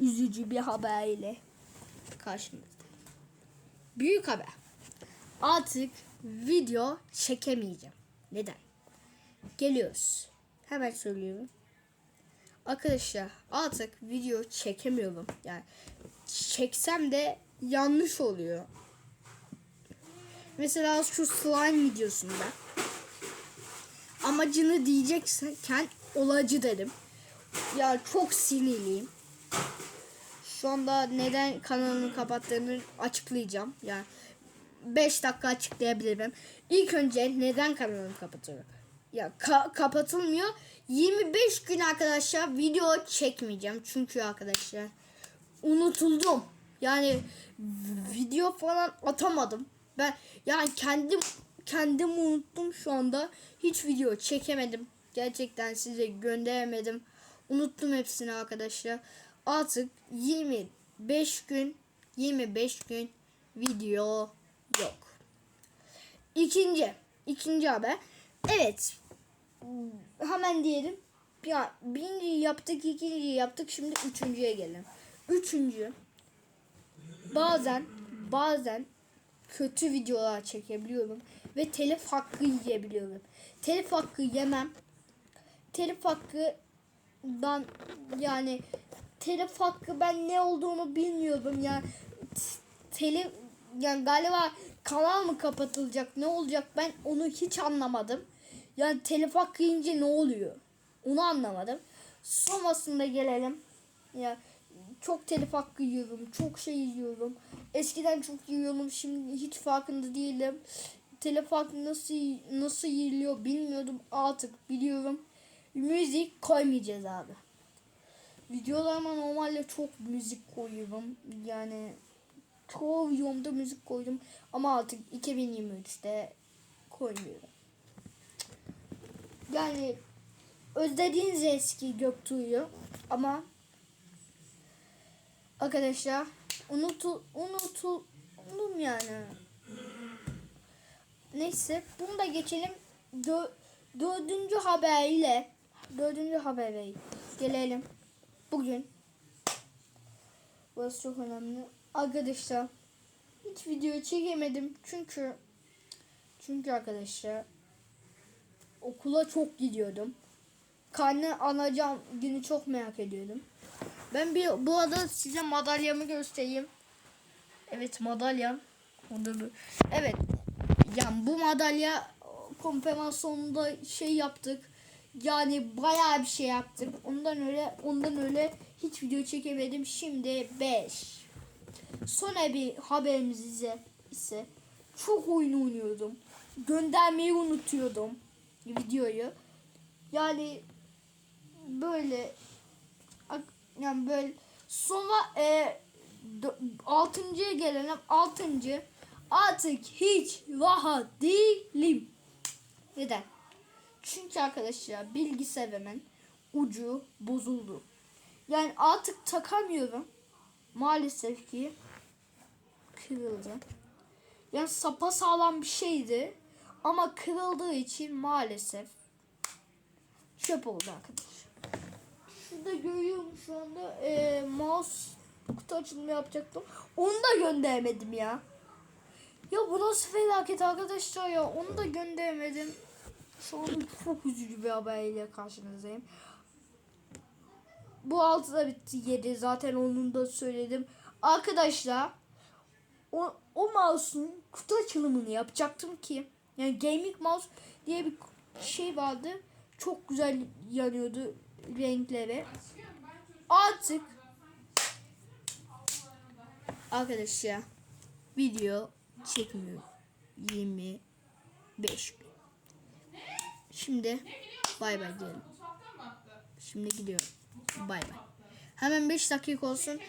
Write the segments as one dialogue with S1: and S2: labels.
S1: üzücü bir haber ile karşınızda. Büyük haber. Artık video çekemeyeceğim. Neden? Geliyoruz. Hemen söylüyorum. Arkadaşlar artık video çekemiyorum. Yani çeksem de yanlış oluyor. Mesela şu slime videosunda amacını diyecekken olacı dedim. Ya çok sinirliyim. Şu neden kanalımı kapattığını açıklayacağım. Yani 5 dakika açıklayabilirim. İlk önce neden kanalımı kapatıyorum? Ya ka- kapatılmıyor. 25 gün arkadaşlar video çekmeyeceğim. Çünkü arkadaşlar unutuldum. Yani video falan atamadım. Ben yani kendim kendim unuttum şu anda. Hiç video çekemedim. Gerçekten size gönderemedim. Unuttum hepsini arkadaşlar. Artık 25 gün 25 gün video yok. İkinci ikinci haber. Evet. Hemen diyelim. Ya birinci yaptık, ikinci yaptık. Şimdi üçüncüye gelelim. Üçüncü. Bazen bazen kötü videolar çekebiliyorum ve telif hakkı yiyebiliyorum. Telif hakkı yemem. Telif hakkından yani telif hakkı ben ne olduğunu bilmiyorum ya. T- Telif yani galiba kanal mı kapatılacak ne olacak ben onu hiç anlamadım. Yani telif hakkı yiyince ne oluyor? Onu anlamadım. Sonrasında gelelim. Ya çok telif hakkı yiyorum. Çok şey yiyorum. Eskiden çok yiyordum. Şimdi hiç farkında değilim. Telif hakkı nasıl nasıl yiyiliyor bilmiyordum. Artık biliyorum. Müzik koymayacağız abi. Videolarıma normalde çok müzik koyuyorum. Yani çoğu videomda müzik koydum. Ama artık 2023'te koymuyorum. Yani özlediğiniz eski Göktuğ'u ama arkadaşlar unutu unutuldum yani. Neyse bunu da geçelim. Dö dördüncü haberle dördüncü habere gelelim. Bugün Burası çok önemli. Arkadaşlar hiç video çekemedim çünkü çünkü arkadaşlar okula çok gidiyordum. Karne alacağım günü çok merak ediyordum. Ben bir bu arada size madalyamı göstereyim. Evet madalyam. Evet. Yani bu madalya konferans şey yaptık. Yani bayağı bir şey yaptık. Ondan öyle ondan öyle hiç video çekemedim. Şimdi 5. Sonra bir haberimiz ise, ise çok oyun oynuyordum. Göndermeyi unutuyordum videoyu. Yani böyle yani böyle sonra e, dö- altıncıya gelelim. Altıncı artık hiç rahat değilim. Neden? Çünkü arkadaşlar bilgisayarımın ucu bozuldu. Yani artık takamıyorum. Maalesef ki kırıldı. Yani sapa sağlam bir şeydi. Ama kırıldığı için maalesef çöp oldu arkadaşlar. Şurada görüyorum şu anda e, mouse kutu açılımı yapacaktım. Onu da gönderemedim ya. Ya bu nasıl felaket arkadaşlar ya. Onu da gönderemedim. Şu anda çok üzücü bir haberle karşınızdayım. Bu altıda bitti 7 zaten onun da söyledim. Arkadaşlar o, o mouse'un kutu açılımını yapacaktım ki yani gaming mouse diye bir şey vardı. Çok güzel yanıyordu renkleri. Artık arkadaşlar video çekmiyor. 25 gün. Şimdi bay bay diyelim. Şimdi gidiyorum. Bay bay. Hemen 5 dakika olsun.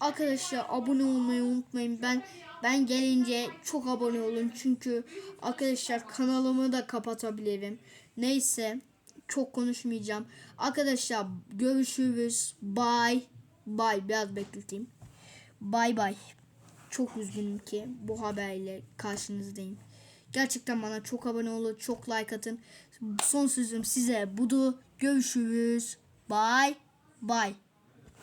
S1: Arkadaşlar abone olmayı unutmayın. Ben ben gelince çok abone olun. Çünkü arkadaşlar kanalımı da kapatabilirim. Neyse çok konuşmayacağım. Arkadaşlar görüşürüz. Bye. Bye. Biraz bekleteyim. Bye bye. Çok üzgünüm ki bu haberle karşınızdayım. Gerçekten bana çok abone olun, çok like atın. Son sözüm size budu. Görüşürüz. Bye. Bye.